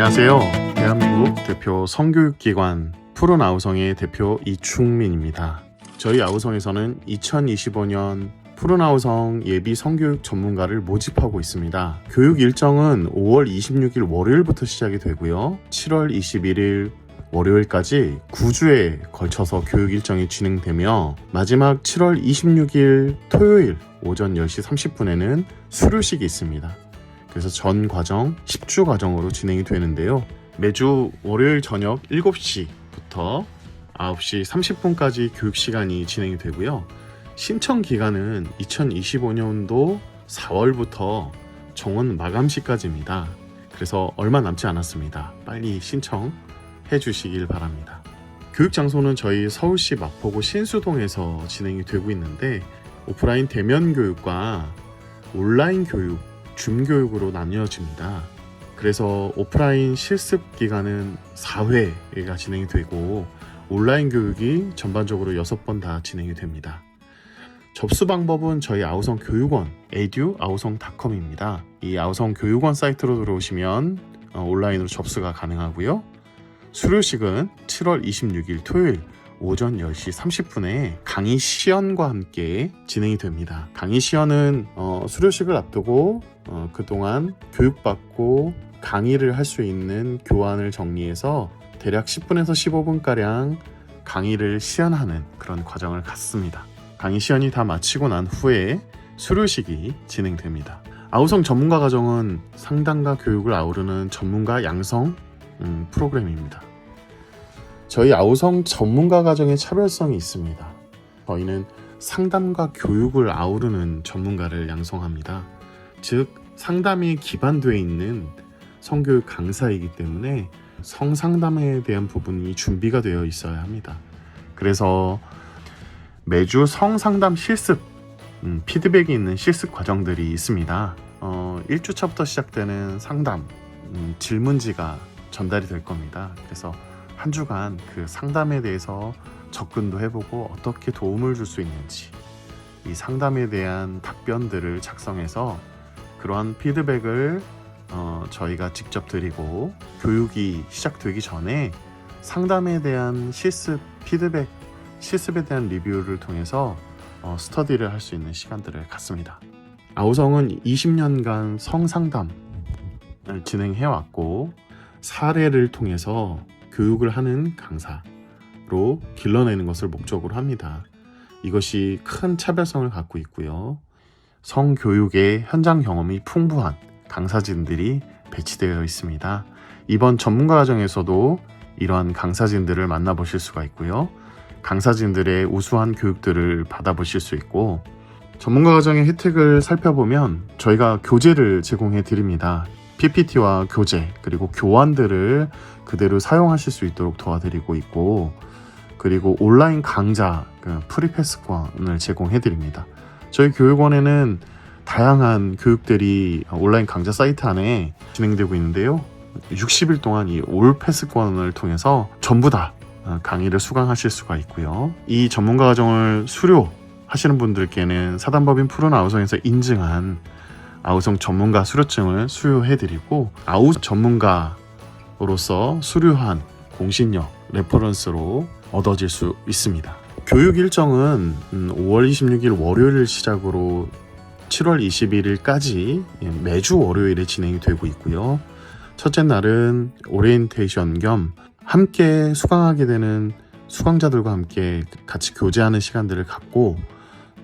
안녕하세요. 대한민국 대표 성교육기관 푸른 아우성의 대표 이충민입니다. 저희 아우성에서는 2025년 푸른 아우성 예비 성교육 전문가를 모집하고 있습니다. 교육 일정은 5월 26일 월요일부터 시작이 되고요. 7월 21일 월요일까지 9주에 걸쳐서 교육 일정이 진행되며 마지막 7월 26일 토요일 오전 10시 30분에는 수료식이 있습니다. 그래서 전 과정 10주 과정으로 진행이 되는데요. 매주 월요일 저녁 7시부터 9시 30분까지 교육 시간이 진행이 되고요. 신청 기간은 2025년도 4월부터 정원 마감 시까지입니다. 그래서 얼마 남지 않았습니다. 빨리 신청해 주시길 바랍니다. 교육 장소는 저희 서울시 마포구 신수동에서 진행이 되고 있는데 오프라인 대면 교육과 온라인 교육 줌교육으로 나뉘어집니다. 그래서 오프라인 실습 기간은 4회가 진행이 되고 온라인 교육이 전반적으로 6번 다 진행이 됩니다. 접수 방법은 저희 아우성 교육원 에듀 아우성닷컴입니다. 이 아우성 교육원 사이트로 들어오시면 어, 온라인으로 접수가 가능하고요. 수료식은 7월 26일 토요일 오전 10시 30분에 강의 시연과 함께 진행이 됩니다. 강의 시연은 어, 수료식을 앞두고 어, 그동안 교육받고 강의를 할 수 있는 교환을 정리해서 대략 10분에서 15분가량 강의를 시연하는 그런 과정을 갖습니다. 강의 시연이 다 마치고 난 후에 수료식이 진행됩니다. 아우성 전문가 과정은 상담과 교육을 아우르는 전문가 양성 음, 프로그램입니다. 저희 아우성 전문가 과정의 차별성이 있습니다. 저희는 상담과 교육을 아우르는 전문가를 양성합니다. 즉 상담이 기반되어 있는 성교육 강사이기 때문에 성상담에 대한 부분이 준비가 되어 있어야 합니다. 그래서 매주 성상담 실습 음, 피드백이 있는 실습 과정들이 있습니다. 어, 1주차부터 시작되는 상담 음, 질문지가 전달이 될 겁니다. 그래서 한 주간 그 상담에 대해서 접근도 해보고 어떻게 도움을 줄 수 있는지 이 상담에 대한 답변들을 작성해서 그러한 피드백을 어, 저희가 직접 드리고 교육이 시작되기 전에 상담에 대한 실습 피드백 실습에 대한 리뷰를 통해서 어, 스터디를 할 수 있는 시간들을 갖습니다. 아우성은 20년간 성상담을 진행해 왔고 사례를 통해서 교육을 하는 강사로 길러내는 것을 목적으로 합니다. 이것이 큰 차별성을 갖고 있고요. 성교육의 현장 경험이 풍부한 강사진들이 배치되어 있습니다. 이번 전문가 과정에서도 이러한 강사진들을 만나보실 수가 있고요. 강사진들의 우수한 교육들을 받아보실 수 있고 전문가 과정의 혜택을 살펴보면 저희가 교재를 제공해 드립니다. PPT와 교재 그리고 교환들을 그대로 사용하실 수 있도록 도와드리고 있고 그리고 온라인 강좌 그 프리패스권을 제공해 드립니다. 저희 교육원에는 다양한 교육들이 온라인 강좌 사이트 안에 진행되고 있는데요. 60일 동안 이 올 패스권을 통해서 전부 다 강의를 수강하실 수가 있고요. 이 전문가 과정을 수료 하시는 분들께는 사단법인 푸른 아우성에서 인증한 아우성 전문가 수료증을 수료해드리고 아우 전문가로서 수료한 공신력 레퍼런스로 얻어질 수 있습니다. 교육 일정은 5월 26일 월요일 시작으로 7월 21일까지 매주 월요일에 진행이 되고 있고요. 첫째 날은 오리엔테이션 겸 함께 수강하게 되는 수강자들과 함께 같이 교제하는 시간들을 갖고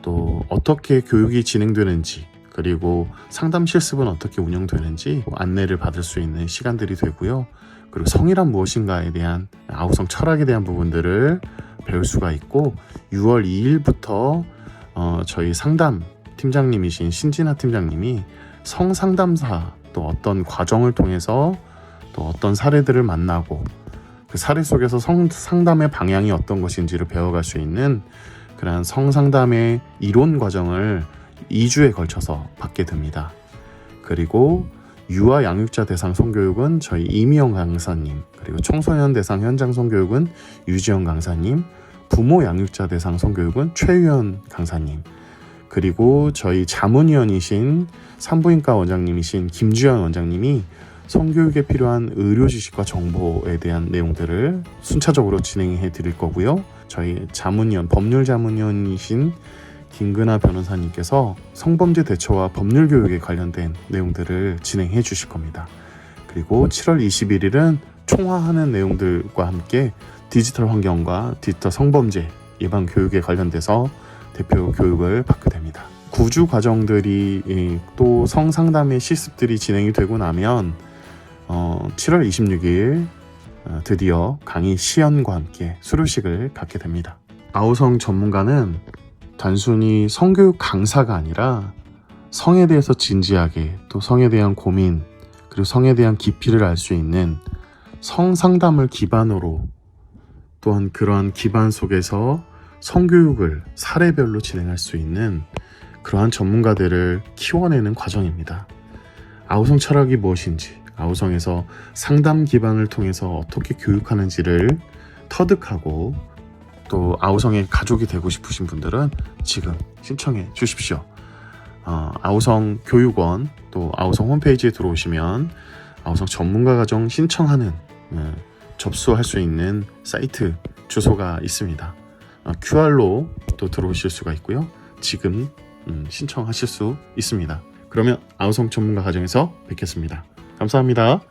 또 어떻게 교육이 진행되는지 그리고 상담 실습은 어떻게 운영되는지 안내를 받을 수 있는 시간들이 되고요. 그리고 성이란 무엇인가에 대한 아우성 철학에 대한 부분들을 배울 수가 있고 6월 2일부터 어, 저희 상담 팀장님이신 신진아 팀장님이 성상담사 또 어떤 과정을 통해서 또 어떤 사례들을 만나고 그 사례 속에서 성 상담의 방향이 어떤 것인지를 배워갈 수 있는 그러한 성상담의 이론 과정을 2주에 걸쳐서 받게 됩니다. 그리고 유아 양육자 대상 성교육은 저희 이미영 강사님, 그리고 청소년 대상 현장 성교육은 유지영 강사님, 부모 양육자 대상 성교육은 최유현 강사님, 그리고 저희 자문위원이신 산부인과 원장님이신 김주현 원장님이 성교육에 필요한 의료 지식과 정보에 대한 내용들을 순차적으로 진행해 드릴 거고요. 저희 자문위원, 법률 자문위원이신 김근아 변호사님께서 성범죄 대처와 법률 교육에 관련된 내용들을 진행해 주실 겁니다. 그리고 7월 21일은 총화하는 내용들과 함께 디지털 환경과 디지털 성범죄 예방 교육에 관련돼서 대표 교육을 받게 됩니다. 구주 과정들이 이, 또 성상담의 실습들이 진행이 되고 나면 어, 7월 26일 어, 드디어 강의 시연과 함께 수료식을 갖게 됩니다. 아우성 전문가는 단순히 성교육 강사가 아니라 성에 대해서 진지하게 또 성에 대한 고민 그리고 성에 대한 깊이를 알 수 있는 성상담을 기반으로 또한 그러한 기반 속에서 성교육을 사례별로 진행할 수 있는 그러한 전문가들을 키워내는 과정입니다. 아우성 철학이 무엇인지, 아우성에서 상담 기반을 통해서 어떻게 교육하는지를 터득하고 또 아우성의 가족이 되고 싶으신 분들은 지금 신청해 주십시오. 어, 아우성 교육원 또 아우성 홈페이지에 들어오시면 아우성 전문가 과정 신청하는 어, 접수할 수 있는 사이트 주소가 있습니다. 어, QR로 또 들어오실 수가 있고요. 지금 음, 신청하실 수 있습니다. 그러면 아우성 전문가 과정에서 뵙겠습니다. 감사합니다.